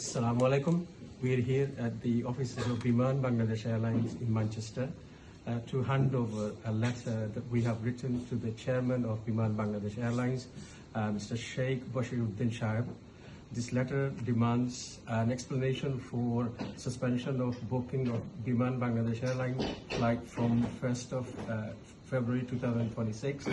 Assalamu alaikum. We're here at the offices of Biman Bangladesh Airlines in Manchester uh, to hand over a letter that we have written to the chairman of Biman Bangladesh Airlines, uh, Mr. Sheikh Bashiruddin Shaib. This letter demands an explanation for suspension of booking of Biman Bangladesh Airlines flight from 1st of uh, February 2026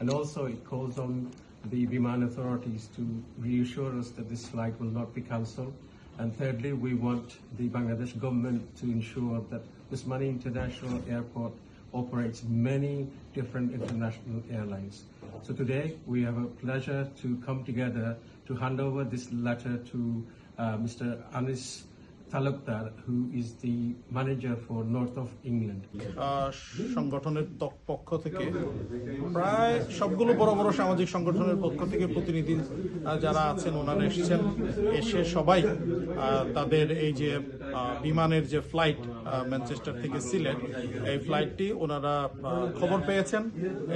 and also it calls on the Biman authorities to reassure us that this flight will not be cancelled. And thirdly, we want the Bangladesh government to ensure that Usmani International Airport operates many different international airlines. So today we have a pleasure to come together to hand over this letter to uh, Mr. Anis Who is the manager for North of England. আহ, সংগঠনের পক্ষ থেকে প্রায় সবগুলো বড় বড় সামাজিক সংগঠনের পক্ষ থেকে প্রতিনিধি যারা আছেন ওনারা এসেছেন। এসে সবাই তাদের এই যে বিমানের যে ফ্লাইট ম্যানচেস্টার থেকে সিলেট এই ফ্লাইটটি ওনারা খবর পেয়েছেন।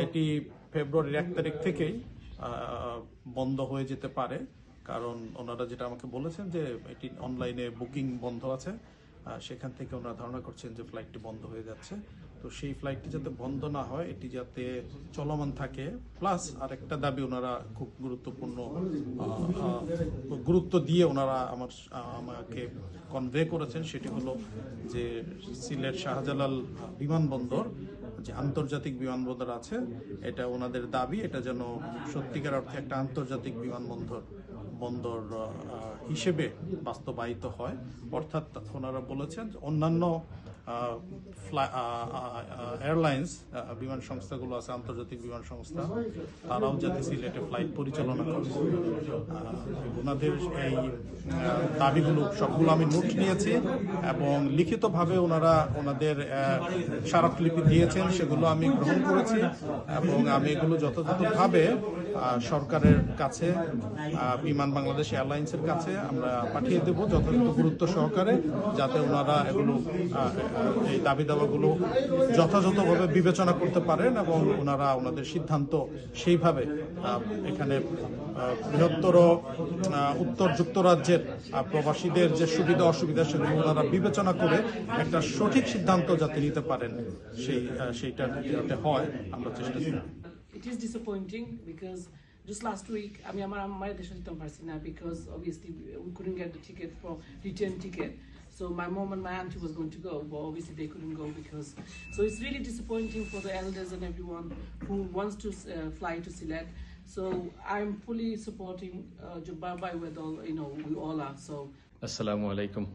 এটি ফেব্রুয়ারির এক তারিখ থেকেই বন্ধ হয়ে যেতে পারে। কারণ ওনারা যেটা আমাকে বলেছেন যে এটি অনলাইনে বুকিং বন্ধ আছে সেখান থেকে ওনারা ধারণা করছেন যে ফ্লাইটটি বন্ধ হয়ে যাচ্ছে। তো সেই ফ্লাইটটি যাতে বন্ধ না হয়, এটি যাতে চলমান থাকে, প্লাস আরেকটা দাবি ওনারা খুব গুরুত্বপূর্ণ গুরুত্ব দিয়ে ওনারা আমার, আমাকে কনভে করেছেন, সেটি হলো যে সিলেট শাহজালাল বিমানবন্দর যে আন্তর্জাতিক বিমানবন্দর আছে, এটা ওনাদের দাবি, এটা যেন সত্যিকার অর্থে একটা আন্তর্জাতিক বিমানবন্দর, বন্দর হিসেবে বাস্তবায়িত হয়। অর্থাৎ ওনারা বলেছেন অন্যান্য এয়ারলাইন্স বিমান সংস্থাগুলো আছে, আন্তর্জাতিক বিমান সংস্থা, তারাও যাতে সিলেটে ফ্লাইট পরিচালনা করে। ওনাদের এই দাবিগুলো সবগুলো আমি নোট নিয়েছি এবং লিখিতভাবে ওনারা ওনাদের স্মারকলিপি দিয়েছেন, সেগুলো আমি গ্রহণ করেছি এবং আমি এগুলো যথাযথভাবে সরকারের কাছে বিমান বাংলাদেশ এয়ারলাইন্সের কাছে আমরা পাঠিয়ে দেব যথাযথ গুরুত্ব সহকারে, যাতে ওনারা এগুলো এই দাবি দাবাগুলো যথাযথভাবে বিবেচনা করতে পারেন এবং ওনারা ওনাদের সিদ্ধান্ত সেইভাবে এখানে বৃহত্তর উত্তর যুক্তরাজ্যের প্রবাসীদের যে সুবিধা অসুবিধা সেগুলো ওনারা বিবেচনা করে একটা সঠিক সিদ্ধান্ত যাতে নিতে পারেন সেই সেইটা যাতে হয় আমরা চেষ্টা করি It is disappointing because just last week, mean, আমার আমার দেশে যেতাম পারছি না because obviously we couldn't get the ticket for return ticket. So my mom and my auntie was going to go, but obviously they couldn't go because. So it's really disappointing for the elders and everyone who wants to uh, fly to Silet. So I'm fully supporting uh, with all, you know, we all are. So Assalamu alaikum.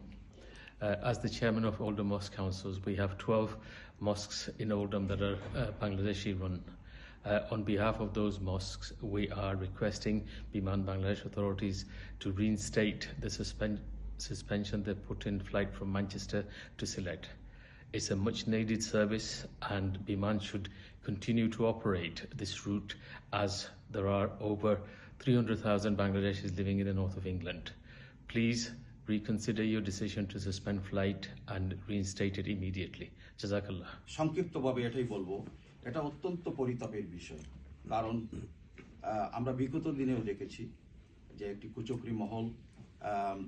Uh, as the chairman of Oldham Mosque Councils, we have 12 mosques in Oldham that are uh, Bangladeshi run. Uh, on behalf of those mosques, we are requesting Biman Bangladesh authorities to reinstate the suspend- suspension they put in flight from Manchester to Sylhet. It's a much needed service, and Biman should continue to operate this route as there are over 300,000 Bangladeshis living in the north of England. Please reconsider your decision to suspend flight and reinstate it immediately. Jazakallah. সংক্ষিপ্তভাবে এটাই বলবো এটা অত্যন্ত পরিতাপের বিষয় কারণ আহ, আমরা বিগত দিনেও দেখেছি যে একটি কুচক্রি মহল আম,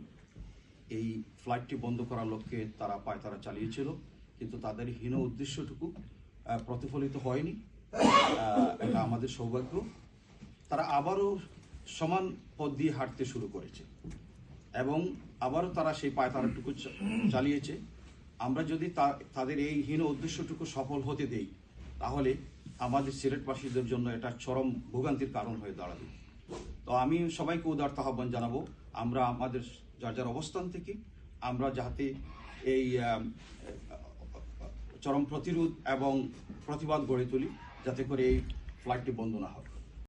এই ফ্লাইটটি বন্ধ করার লক্ষ্যে তারা পায়, তারা চালিয়েছিল। কিন্তু তাদের হীন উদ্দেশ্যটুকু প্রতিফলিত হয়নি। এটা আমাদের সৌভাগ্য। তারা আবারও সমান পথ দিয়ে হাঁটতে শুরু করেছে। এবং আবারও তারা সেই পায়তারাটুকু চালিয়েছে। আমরা যদি তাদের এই হীন উদ্দেশ্যটুকু সফল হতে দেই, তাহলে আমাদের সিলেটবাসীদের জন্য এটা চরম ভোগান্তির কারণ হয়ে দাঁড়াবে। তো আমি সবাইকে উদার্ত আহ্বান জানাব, আমরা আমাদের যার যার অবস্থান থেকে আমরা যাতে এই চরম প্রতিরোধ এবং প্রতিবাদ গড়ে তুলি, যাতে করে এই ফ্লাইটটি বন্ধ না হয়।